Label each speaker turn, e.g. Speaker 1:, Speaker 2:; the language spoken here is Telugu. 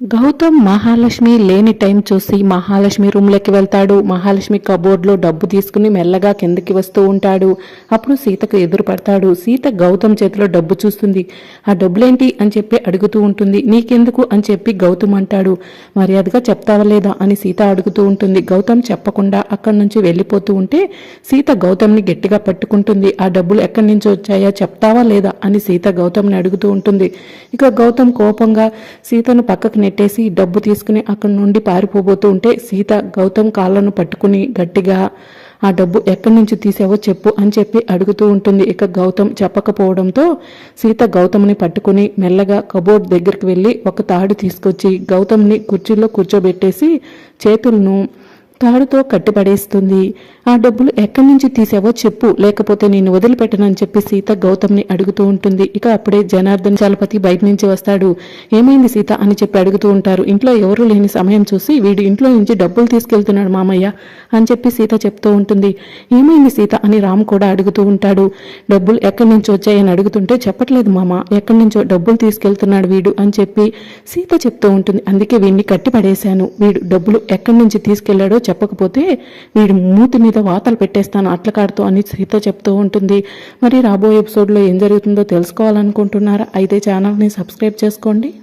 Speaker 1: గౌతమ్ మహాలక్ష్మి లేని టైం చూసి మహాలక్ష్మి రూమ్లోకి వెళ్తాడు. మహాలక్ష్మి కబోర్డ్లో డబ్బు తీసుకుని మెల్లగా కిందకి వస్తూ ఉంటాడు. అప్పుడు సీతకు ఎదురు పడతాడు. సీత గౌతమ్ చేతిలో డబ్బు చూస్తుంది. ఆ డబ్బులేంటి? అని చెప్పి అడుగుతూ ఉంటుంది. నీకెందుకు? అని చెప్పి గౌతమ్ అంటాడు. మర్యాదగా చెప్తావా లేదా? అని సీత అడుగుతూ ఉంటుంది. గౌతమ్ చెప్పకుండా అక్కడి నుంచి వెళ్ళిపోతూ ఉంటే సీత గౌతమ్ని గట్టిగా పట్టుకుంటుంది. ఆ డబ్బులు ఎక్కడి నుంచి వచ్చాయా? చెప్తావా లేదా? అని సీత గౌతమ్ని అడుగుతూ ఉంటుంది. ఇక గౌతమ్ కోపంగా సీతను పక్కకు నెట్టేసి డబ్బు తీసుకుని అక్కడి నుండి పారిపోబోతూ ఉంటే సీత గౌతమ్ కాళ్ళను పట్టుకుని గట్టిగా ఆ డబ్బు ఎక్కడి నుంచి తీసావో చెప్పు అని చెప్పి అడుగుతూ ఉంటుంది. ఇక గౌతమ్ చెప్పకపోవడంతో సీత గౌతమ్ని పట్టుకుని మెల్లగా కబోర్డ్ దగ్గరికి వెళ్ళి ఒక తాడు తీసుకొచ్చి గౌతమ్ని కుర్చీలో కూర్చోబెట్టేసి చేతులను తాడుతో కట్టిపడేస్తుంది. ఆ డబ్బులు ఎక్కడి నుంచి తీసావో చెప్పు లేకపోతే నేను వదిలిపెట్టనని చెప్పి సీత గౌతమ్ని అడుగుతూ ఉంటుంది. ఇక అప్పుడే జనార్దన్ చలపతి బయట నుంచి వస్తాడు. ఏమైంది సీత అని చెప్పి అడుగుతూ ఉంటారు. ఇంట్లో ఎవరు లేని సమయం చూసి వీడు ఇంట్లో నుంచి డబ్బులు తీసుకెళ్తున్నాడు మామయ్య అని చెప్పి సీత చెప్తూ ఉంటుంది. ఏమైంది సీత అని రామ్ కూడా అడుగుతూ ఉంటాడు. డబ్బులు ఎక్కడి నుంచి వచ్చాయని అడుగుతుంటే చెప్పట్లేదు మామ ఎక్కడి నుంచో డబ్బులు తీసుకెళ్తున్నాడు వీడు అని చెప్పి సీత చెప్తూ ఉంటుంది. అందుకే వీడిని కట్టి పడేశాను వీడు డబ్బులు ఎక్కడి నుంచి తీసుకెళ్ళాడో చెప్పకపోతే వీడు మూతి మీద వాతలు పెట్టేస్తాను. అట్లకాడుతూ అని సీత చెప్తూ ఉంటుంది. మరి రాబోయే ఎపిసోడ్లో ఏం జరుగుతుందో తెలుసుకోవాలనుకుంటున్నారా? అయితే ఛానల్ని సబ్స్క్రైబ్ చేసుకోండి.